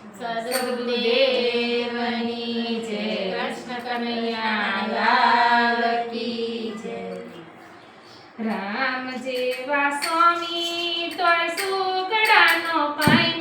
સદગુદેવની જય કૃષ્ણ કનૈયા કી જય રામ જેવા સ્વામી તો સુગડાનો પાય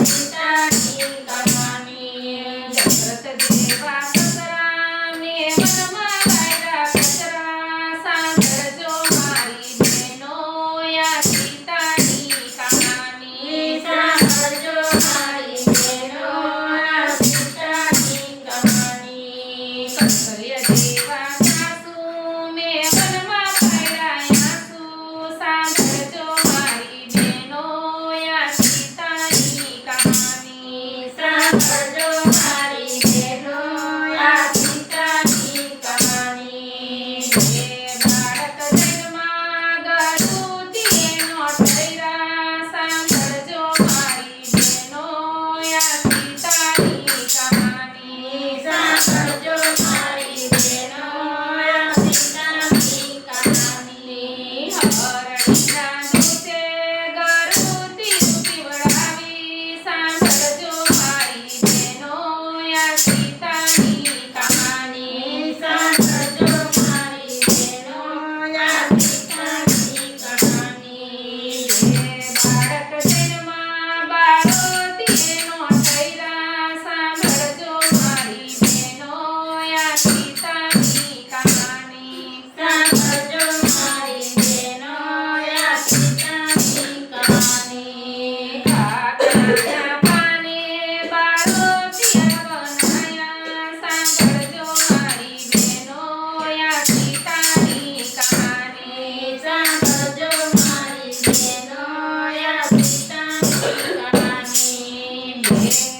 Gracias. Yeah.